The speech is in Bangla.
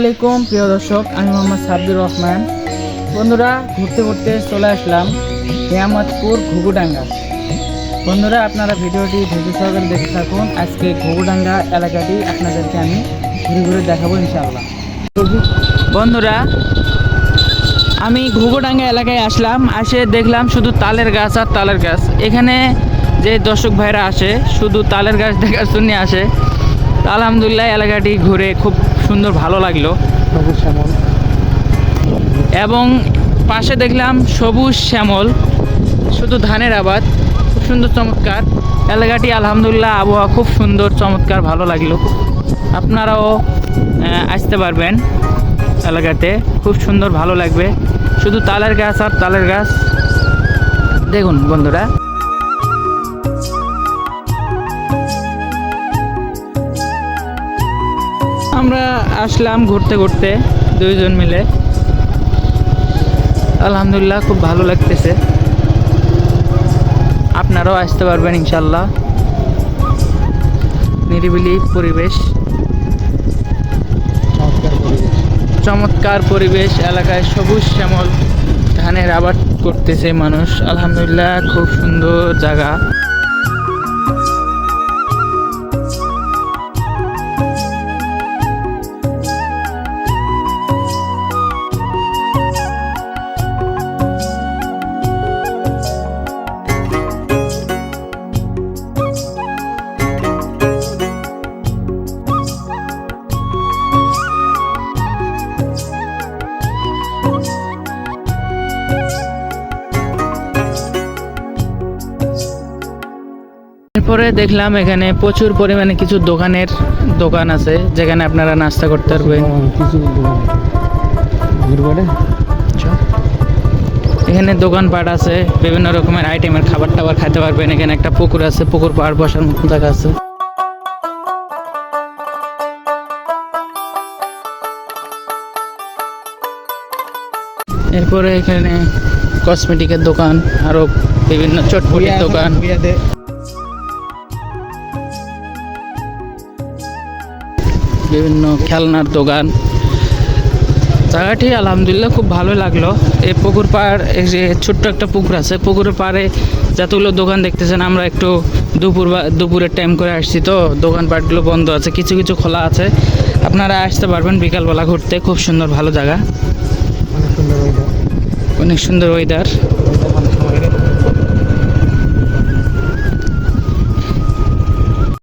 আসসালামাইকুম প্রিয় দর্শক, আমি মোহাম্মদ সাব্বির রহমান। বন্ধুরা, ঘুরতে ঘুরতে চলে আসলাম হেয়ামতপুর ঘুঘুডাঙ্গা। বন্ধুরা, আপনারা ভিডিওটি ধৈর্য সহকারে দেখে থাকুন। আজকে ঘুঘুডাঙ্গা এলাকাটি আপনাদেরকে আমি ঘুরে ঘুরে দেখাবো, ইনশাআল্লাহ। বন্ধুরা, আমি ঘুঘুডাঙ্গা এলাকায় আসলাম। আসে দেখলাম শুধু তালের গাছ আর তালের গাছ। এখানে যে দর্শক ভাইরা আসে, শুধু তালের গাছ দেখার জন্য আসে। আলহামদুলিল্লাহ এলাকাটি ঘুরে খুব সুন্দর ভালো লাগল। এবং পাশে দেখলাম সবুজ শ্যামল শুধু ধানের আবাদ খুব সুন্দর চমৎকার। এলাকাটি আলহামদুলিল্লাহ আবহাওয়া খুব সুন্দর চমৎকার ভালো লাগল। আপনারাও আসতে পারবেন এলাকাতে খুব সুন্দর ভালো লাগবে। শুধু তালের গাছ আর তালের গাছ। দেখুন বন্ধুরা। আমরা আসলাম ঘুরতে ঘুরতে দুইজন মিলে। আলহামদুলিল্লাহ খুব ভালো লাগতেছে। আপনারাও আসতে পারবেন ইনশাল্লাহ। নিরিবিলি পরিবেশ। চমৎকার পরিবেশ। এলাকায় সবুজ শ্যামল। ধানের আবাদ করতেছে মানুষ। আলহামদুলিল্লাহ খুব সুন্দর জায়গা। এরপরে দেখলাম এখানে প্রচুর পরিমাণে কিছু দোকানের দোকান আছে যেখানে আপনারা নাস্তা করতে পারবেন আচ্ছা। এখানে দোকানপাট আছে বিভিন্ন রকমের আইটেমের খাবার টাবার খেতে পারবেন। এখানে একটা পুকুর আছে পুকুর পাড় বসার মতো জায়গা আছে। এরপরে এখানে কসমেটিকের দোকান আরও বিভিন্ন চটপটির দোকান। বিভিন্ন খেলনার দোকান। জায়গাটি আলহামদুলিল্লাহ খুব ভালো লাগল। এই পুকুর পাড় এই যে ছোট্ট একটা পুকুর আছে পুকুরের পাড়ে যতগুলো দোকান দেখতেছেন আমরা একটু দুপুর বা দুপুরের টাইম করে আসছি তো দোকানপাটগুলো বন্ধ আছে কিছু কিছু খোলা আছে। আপনারা আসতে পারবেন বিকালবেলা ঘুরতে খুব সুন্দর ভালো জায়গা। অনেক সুন্দর ওয়েদার